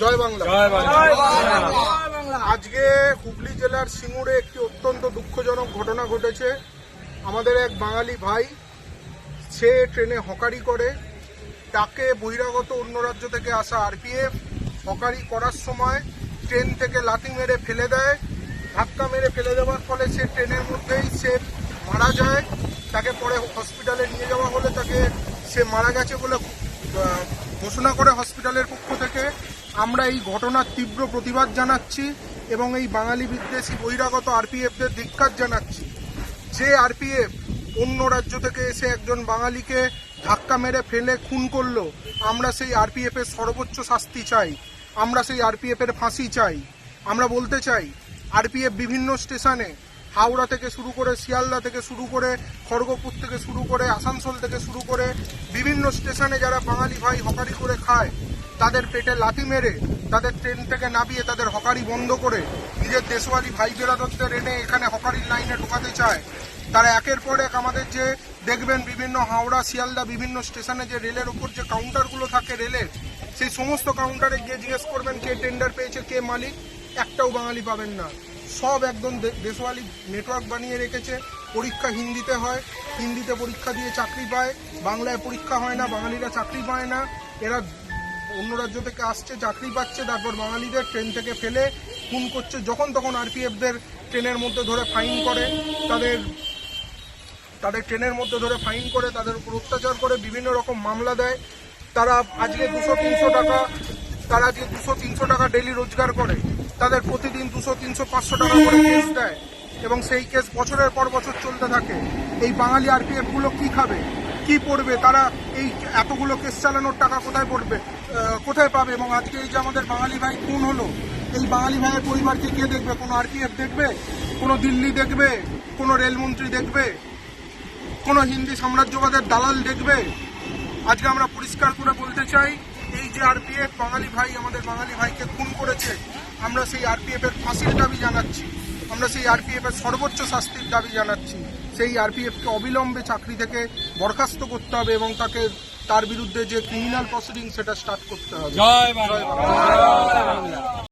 জয় বাংলা। আজকে হুগলি জেলার সিঙ্গুরে একটি অত্যন্ত দুঃখজনক ঘটনা ঘটেছে। আমাদের এক বাঙালি ভাই সে ট্রেনে হকারি করে। তাকে বহিরাগত অন্য রাজ্য থেকে আসা আরপিএফ হকারি করার সময় ট্রেন থেকে লাথি মেরে ফেলে দেয়। ধাক্কা মেরে ফেলে দেওয়ার ফলে সে ট্রেনের মধ্যেই সে মারা যায়। তাকে পরে হসপিটালে নিয়ে যাওয়া হলে তাকে সে মারা গেছে বলে ঘোষণা করে হসপিটালের পক্ষ থেকে আমরা এই ঘটনার তীব্র প্রতিবাদ জানাচ্ছি এবং এই বাঙালি বিদ্বেষী বহিরাগত আরপিএফদের ধিক্কার জানাচ্ছি। যে আরপিএফ অন্য রাজ্য থেকে এসে একজন বাঙালিকে ধাক্কা মেরে ফেলে, খুন করল, আমরা সেই আরপিএফ এর সর্বোচ্চ শাস্তি চাই। আমরা সেই আরপিএফ এর ফাঁসি চাই। আমরা বলতে চাই, আরপিএফ বিভিন্ন স্টেশনে হাওড়া থেকে শুরু করে শিয়ালদা থেকে শুরু করে খড়গপুর থেকে শুরু করে আসানসোল থেকে শুরু করে বিভিন্ন স্টেশনে যারা বাঙালি ভাই হকারি করে খায়, তাদের পেটে লাথি মেরে, তাদের ট্রেন থেকে নামিয়ে তাদের হকারি বন্ধ করে নিজের দেশওয়ালি ভাই বেরাদরদের এনে এখানে হকারির লাইনে ঢোকাতে চায়। তারা একের পর এক আমাদের যে দেখবেন বিভিন্ন হাওড়া, শিয়ালদা বিভিন্ন স্টেশনে যে রেলের উপর যে কাউন্টারগুলো থাকে রেলের সেই সমস্ত কাউন্টারে গিয়ে জিজ্ঞেস করবেন কে টেন্ডার পেয়েছে, কে মালিক, একটাও বাঙালি পাবেন না। সব একদম দেশওয়ালি নেটওয়ার্ক বানিয়ে রেখেছে। পরীক্ষা হিন্দিতে হয়, হিন্দিতে পরীক্ষা দিয়ে চাকরি পায়। বাংলায় পরীক্ষা হয় না, বাঙালিরা চাকরি পায় না। এরা অন্য রাজ্য থেকে আসছে, চাকরি পাচ্ছে, তারপর বাঙালিদের ট্রেন থেকে ফেলে, খুন করছে, যখন তখন আরপিএফদের ট্রেনের মধ্যে ধরে ফাইন করে। তাদের তাদের ট্রেনের মধ্যে ধরে ফাইন করে, তাদের উপর অত্যাচার করে, বিভিন্ন রকম মামলা দেয়। তারা আজকে দুশো তিনশো টাকা, তারা আজকে দুশো তিনশো টাকা ডেলি রোজগার করে। তাদের প্রতিদিন দুশো, তিনশো, পাঁচশো টাকা করে কেস দেয় এবং সেই কেস বছরের পর বছর চলতে থাকে। এই বাঙালি আরপিএফগুলো কি খাবে? কি পড়বে? তারা এই এতগুলো কেস চালানোর টাকা কোথায় পড়বে? কোথায় পাবে? এবং আজকে এই যে আমাদের বাঙালি ভাই খুন হলো, এই বাঙালি ভাইয়ের পরিবারকে কে দেখবে? কোনো আরপিএফ দেখবে? কোনো দিল্লি দেখবে? কোনো রেলমন্ত্রী দেখবে? কোনো হিন্দি সাম্রাজ্যবাদের দালাল দেখবে? আজকে আমরা পরিষ্কার করে বলতে চাই, এই যে আরপিএফ বাঙালি ভাই, আমাদের বাঙালি ভাইকে খুন করেছে আমরা সেই আরপিএফ এর ফাঁসির দাবি জানাচ্ছি। আমরা সেই আরপিএফ এর সর্বোচ্চ শাস্তির দাবি জানাচ্ছি। সেই আরপিএফকে অবিলম্বে চাকরি থেকে বরখাস্ত করতে হবে এবং তাকে তার বিরুদ্ধে যে ক্রিমিনাল প্রসিডিং সেটা স্টার্ট করতে হবে। জয় বাংলা।